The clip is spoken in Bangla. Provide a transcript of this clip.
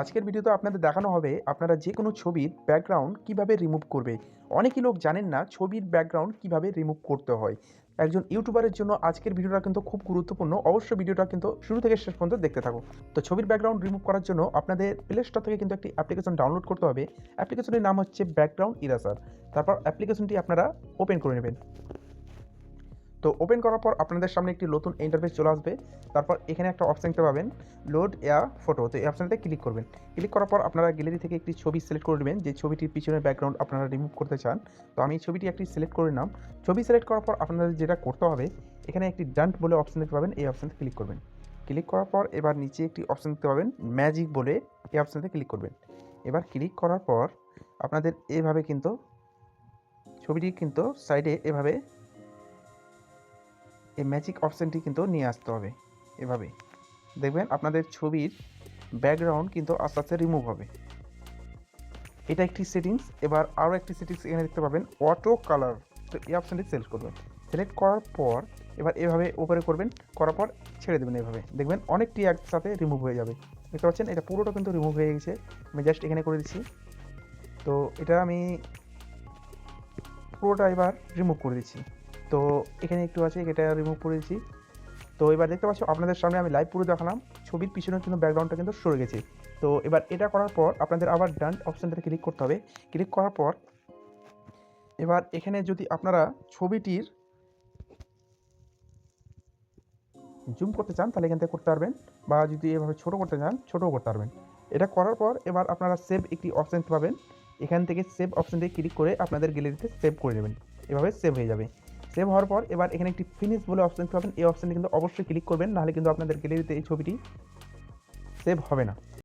আজকের ভিডিওতে আপনাদের দেখানো হবে আপনারা যে কোনো ছবির ব্যাকগ্রাউন্ড কীভাবে রিমুভ করবে। অনেকই লোক জানেন না ছবির ব্যাকগ্রাউন্ড কীভাবে রিমুভ করতে হয়। একজন ইউটিউবারের জন্য আজকের ভিডিওটা কিন্তু খুব গুরুত্বপূর্ণ। অবশ্যই ভিডিওটা কিন্তু শুরু থেকে শেষ পর্যন্ত দেখতে থাকো। তো ছবির ব্যাকগ্রাউন্ড রিমুভ করার জন্য আপনাদের প্লে স্টোর থেকে কিন্তু একটি অ্যাপ্লিকেশন ডাউনলোড করতে হবে। অ্যাপ্লিকেশনের নাম হচ্ছে ব্যাকগ্রাউন্ড ইরাসার তারপর অ্যাপ্লিকেশনটি আপনারা ওপেন করে নেবেন। তো ওপেন করার পর আপনাদের সামনে একটি নতুন ইন্টারফেস চলে আসবে। তারপর এখানে একটা অপশান দেখতে পাবেন লোড এয়া ফটো তো এই অপশানটাতে ক্লিক করবেন। ক্লিক করার পর আপনারা গ্যালারি থেকে একটি ছবি সিলেক্ট করে নেবেন, যে ছবিটির পিছনের ব্যাকগ্রাউন্ড আপনারা রিমুভ করতে চান। তো আমি ছবিটি একটি সিলেক্ট করে নিলাম। ছবি সিলেক্ট করার পর আপনাদের যেটা করতে হবে, এখানে একটি ডান্ট বলে অপশান দেখতে পাবেন, এই অপশানতে ক্লিক করবেন। ক্লিক করার পর এবার নিচে একটি অপশান দেখতে পাবেন ম্যাজিক বলে এই অপশানতে ক্লিক করবেন। এবার ক্লিক করার পর আপনাদের এভাবে কিন্তু, ছবিটি কিন্তু সাইডে এভাবে এই ম্যাজিক অপশানটি কিন্তু নিয়ে আসতে হবে এভাবে দেখবেন আপনাদের ছবির ব্যাকগ্রাউন্ড কিন্তু আস্তে আস্তে রিমুভ হবে। এটা একটি সেটিংস এবার আরও একটি সেটিংস এখানে দেখতে পাবেন অটো কালার তো এই অপশানটি সিলেক্ট করবেন। সিলেক্ট করার পর, এবার এভাবে উপরে করবেন, করার পর ছেড়ে দেবেন এভাবে। দেখবেন অনেকটি একসাথে রিমুভ হয়ে যাবে। দেখতে পাচ্ছেন? এটা পুরোটা কিন্তু রিমুভ হয়ে গেছে। আমি জাস্ট এখানে করে দিচ্ছি। তো এটা আমি পুরোটা এবার রিমুভ করে দিচ্ছি। তো এখানে একটু আছে, এটা রিমুভ করে দিচ্ছি। তো এবার দেখতে পাচ্ছ, আপনাদের সামনে আমি লাইভ পুরো দেখালাম। ছবির পিছনে কিন্তু ব্যাকগ্রাউন্ডটা কিন্তু সরে গেছে। তো এবার এটা করার পর আপনাদের আবার ডান অপশানটাতে ক্লিক করতে হবে। ক্লিক করার পর এবার এখানে যদি আপনারা ছবিটির জুম করতে চান, তাহলে এখান থেকে করতে পারবেন। বা যদি এভাবে ছোট করতে চান, ছোটও করতে পারবেন। এটা করার পর এবার আপনারা সেভ একটি অপশান পাবেন। এখান থেকে সেভ অপশানটি ক্লিক করে আপনাদের গ্যালারিতে সেভ করে নেবেন। এভাবে সেভ হয়ে যাবে। সেভ হওয়ার পর এবার এখানে একটি ফিনিশ বলে অপশন দেখতে পাবেন। এই অপশানটি কিন্তু অবশ্যই ক্লিক করবেন, নাহলে কিন্তু আপনাদের গ্যালারিতে এই ছবিটি সেভ হবে না।